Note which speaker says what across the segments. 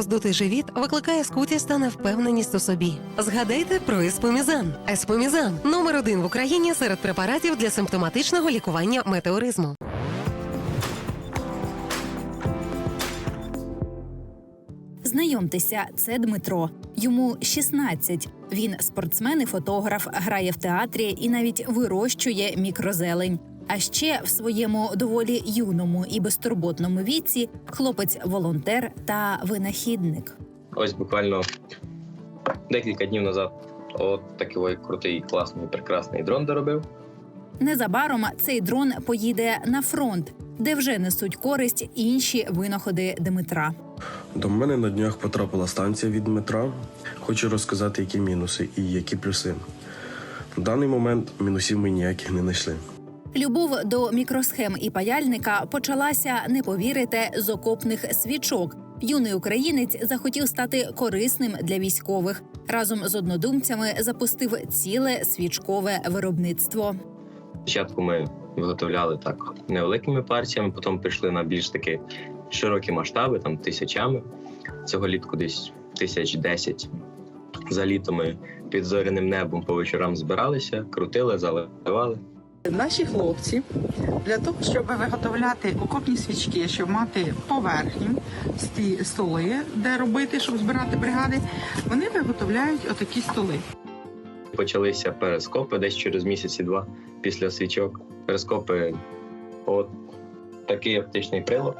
Speaker 1: роздутий живіт викликає скутість та невпевненість у собі. Згадайте про еспомізан. Еспомізан номер один в Україні серед препаратів для симптоматичного лікування метеоризму.
Speaker 2: Знайомтеся, це Дмитро. Йому 16. Він спортсмен і фотограф, грає в театрі і навіть вирощує мікрозелень. А ще в своєму доволі юному і безтурботному віці хлопець волонтер та винахідник.
Speaker 3: Ось буквально декілька днів назад от такий крутий, класний, прекрасний дрон доробив.
Speaker 2: Незабаром цей дрон поїде на фронт, де вже несуть користь інші винаходи Дмитра.
Speaker 4: До мене на днях потрапила станція від Дмитра. Хочу розказати, які мінуси і які плюси. В даний момент мінусів ми ніяких не знайшли.
Speaker 2: Любов до мікросхем і паяльника почалася, не повірите, з окопних свічок. Юний українець захотів стати корисним для військових. Разом з однодумцями запустив ціле свічкове виробництво.
Speaker 3: Спочатку ми виготовляли так невеликими партіями, потім пішли на більш такі широкі масштаби, там тисячами. Цього літку десь тисяч десять. За літо ми під зоряним небом по вечорам збиралися, крутили, заливали.
Speaker 5: Наші хлопці для того, щоб виготовляти окопні свічки, щоб мати поверхню, столи, де робити, щоб збирати бригади, вони виготовляють отакі столи.
Speaker 3: Почалися перископи десь через місяці два після свічок. Перископи от такий оптичний прилад.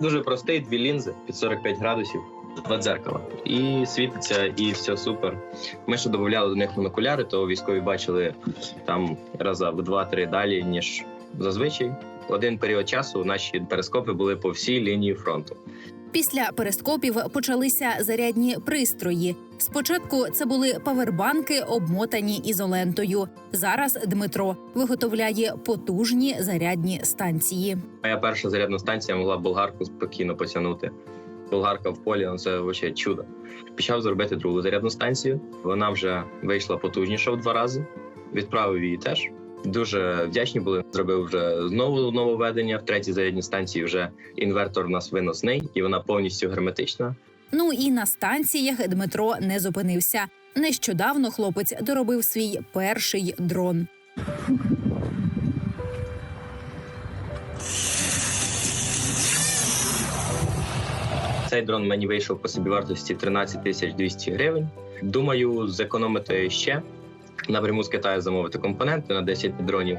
Speaker 3: Дуже простий, дві лінзи під 45 градусів, два дзеркала. І світиться, і все супер. Ми ще додавали до них монокуляри, то військові бачили там раза в два-три далі, ніж зазвичай. Один період часу наші перископи були по всій лінії фронту.
Speaker 2: Після перископів почалися зарядні пристрої. Спочатку це були павербанки, обмотані ізолентою. Зараз Дмитро виготовляє потужні зарядні станції.
Speaker 3: Моя перша зарядна станція могла болгарку спокійно потягнути. Болгарка в полі ну, це взагалі чудо. Почав зробити другу зарядну станцію. Вона вже вийшла потужніша в два рази. Відправив її теж. Дуже вдячні були. Зробив вже знову нововведення. В третій зарядній станції вже інвертор у нас виносний, і вона повністю герметична.
Speaker 2: Ну і на станціях Дмитро не зупинився. Нещодавно хлопець доробив свій перший дрон.
Speaker 3: Цей дрон мені вийшов по собівартості 13 тисяч 200 гривень. Думаю, зекономити ще напряму з Китаю замовити компоненти на 10 дронів.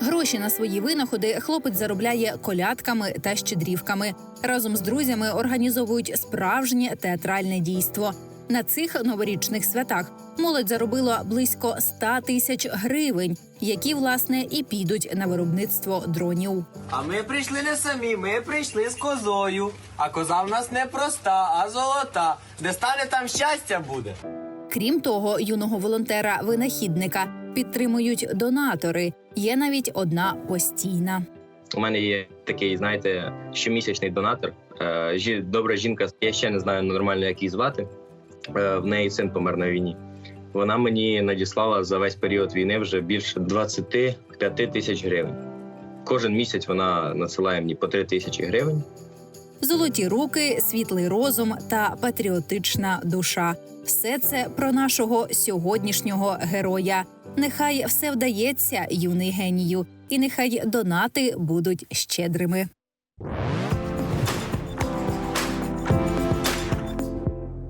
Speaker 2: Гроші на свої винаходи хлопець заробляє колядками та щедрівками. Разом з друзями організовують справжнє театральне дійство. На цих новорічних святах молодь заробила близько 100 тисяч гривень, які власне і підуть на виробництво дронів.
Speaker 6: А ми прийшли не самі, ми прийшли з козою. А коза в нас не проста, а золота. Де стане там щастя буде.
Speaker 2: Крім того, юного волонтера-винахідника підтримують донатори. Є навіть одна постійна.
Speaker 3: У мене є такий, знаєте, щомісячний донатор. Е, Добра жінка, я ще не знаю нормально, як її звати. Е, В неї син помер на війні. Вона мені надіслала за весь період війни вже більше 25 тисяч гривень. Кожен місяць вона надсилає мені по 3 тисячі гривень.
Speaker 2: Золоті руки, світлий розум та патріотична душа. Все це про нашого сьогоднішнього героя. Нехай все вдається, юний генію, і нехай донати будуть щедрими.